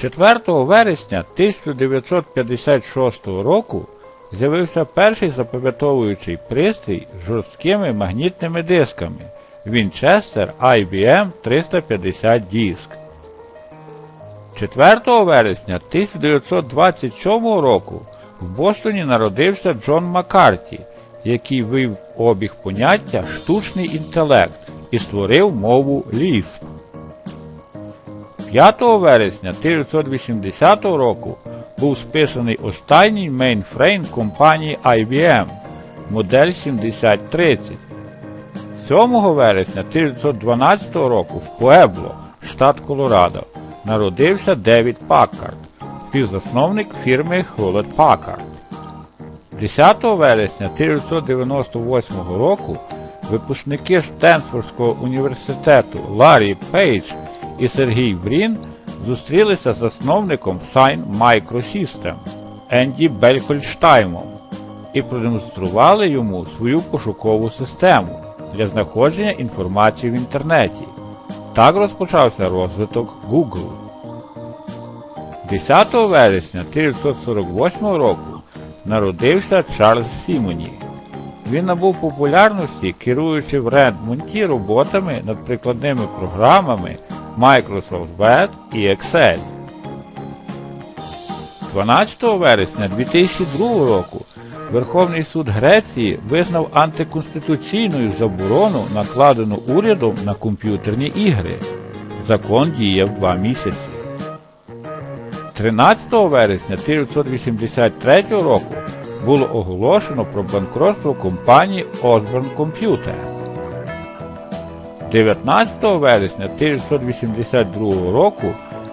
4 вересня 1956 року з'явився перший запам'ятовуючий пристрій з жорсткими магнітними дисками Winchester IBM 350 диск. 4 вересня 1927 року в Бостоні народився Джон Маккарті, який вивів обіг поняття штучний інтелект і створив мову Lisp. 5 вересня 1980 року був списаний останній мейнфрейм компанії IBM модель 7030. 7 вересня 1912 року в Пуебло, штат Колорадо, народився Девід Паккард, співзасновник фірми Hewlett Packard. 10 вересня 1998 року випускники Стенфордського університету Ларі Пейдж і Сергій Брін зустрілися з засновником Sign Microsystem Енді Белькольштаймом і продемонстрували йому свою пошукову систему для знаходження інформації в інтернеті. Так розпочався розвиток Google. 10 вересня 1948 року народився Чарльз Сімоні. Він набув популярності, керуючи в Редмонті роботами над прикладними програмами Microsoft Word і Excel. 12 вересня 2002 року Верховний суд Греції визнав антиконституційною заборону, накладену урядом на комп'ютерні ігри. Закон діяв два місяці. 13 вересня 1983 року було оголошено про банкротство компанії Osborne Computer. 19 вересня 1982 року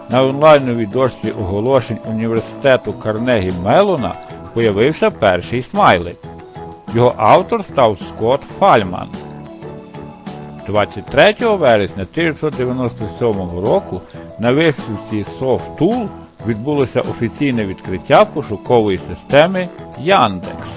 на онлайновій дошці оголошень університету Карнегі Мелона появився перший смайлик. Його автор став Скотт Фальман. 23 вересня 1997 року на виставці SoftTool відбулося офіційне відкриття пошукової системи Яндекс.